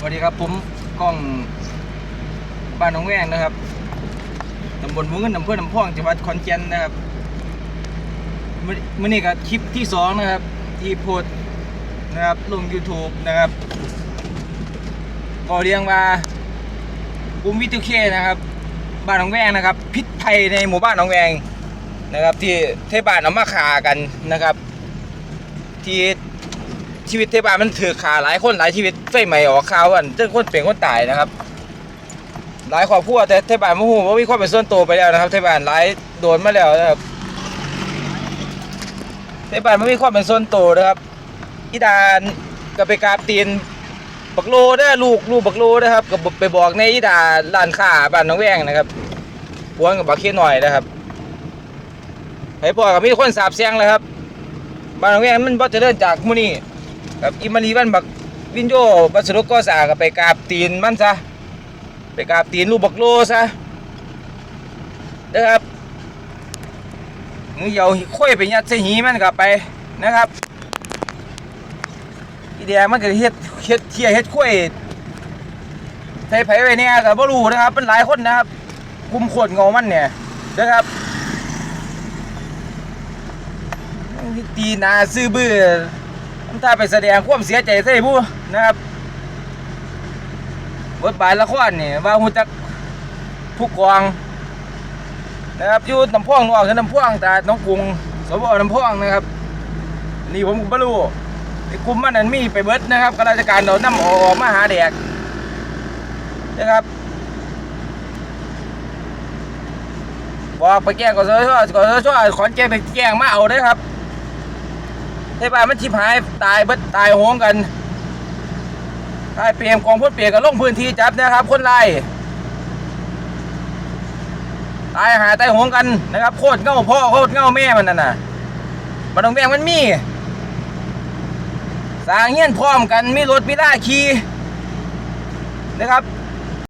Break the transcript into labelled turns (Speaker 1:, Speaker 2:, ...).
Speaker 1: สวัสดีครับผมกล้องบ้านหนองแวงนะครับตำบลหมูเงินอำเภอลำพองจังหวัดขอนแก่นนะครับมื้อมื่อนี้ก็คลิปที่สองนะครับ ที่โพสนะครับลง YouTube นะครับก็เรียงว่าปุ่มวิทูเคนะครับ บ้านหนองแวงนะครับ พิษภัยในหมู่บ้านหนองแวงนะครับ ที่เทศบาลเอามาขากันนะครับ ที่ ชีวิตเทศบาลมันถือขาหลายคนหลายชีวิตไฟใหม่ออกข่าวกันจนคนเปลี่ยนคนตายนะครับ หลายครอบครัวแต่เทศบาลมะฮูว่ามีความเป็นส่วนตัวไปแล้วนะครับเทศบาลหลายโดนมาแล้วนะครับเทศบาลไม่มีความเป็นส่วนตัวนะครับอีดานก็ไปกราบตีนบักโลเด้ลูกลูกบักโลนะครับก็ไปบอกในอีดาร้านค้าบ้านหน้องแวงนะครับพวนกับบักเคียหน่อยนะครับให้พ่อกับมีคนสาบเสียงเลยครับบ้านหนองแวงมันบ่จะเดินจากมื้นี้ กับอิมารีวันบักวินโยบัสรุกก็สาก็ไปกราบตีนมันซะไปกราบตีนลูกบักโลซะนะครับมึงอย่าเอาค่อยไปยัดใส่หีมันกลับไปนะครับอีเดียมันก็เฮ็ดเฮ็ดเที่ยเฮ็ดค่อยใส่ไผ่ไว้เนี่ยก็บ่รู้นะครับมันหลายคนนะครับคุมขวดเงามันเนี่ยนะครับตีนาซื้อบื้อ ทำท่าไปแสดงความเสียใจใส่ผู้นะครับบทบาทละครนี่ว่าหูจักทุกกองนะครับอยู่น้ำพ่วงนอกคือน้ำพ่วงแต่น้องกรุงสบน้ำพ่วงนะครับ นี่ผมก็ไม่รู้ไอ้กลุ่มมันนั้นมีไปเบิดนะครับข้าราชการเรานำออกมาหาแดกนะครับบอกไปแจ้งกสชกสชขอนแก่นไปแจ้งมาเอาเด้ครับ เทศบามันชิบหายตายเบิดตายโหงกันตายเปลี่ยนกองพ่นเปลี่ยนกันลงพื้นที่จับนะครับ คนไล่ตายหาตายโหงกันนะครับโคตรเง่าพ่อโคตรเง่าแม่มันนั่นน่ะมันต้องแบ่มันมีสางเงี้ยนพร้อมกันมีรถมีล่าขี่นะครับ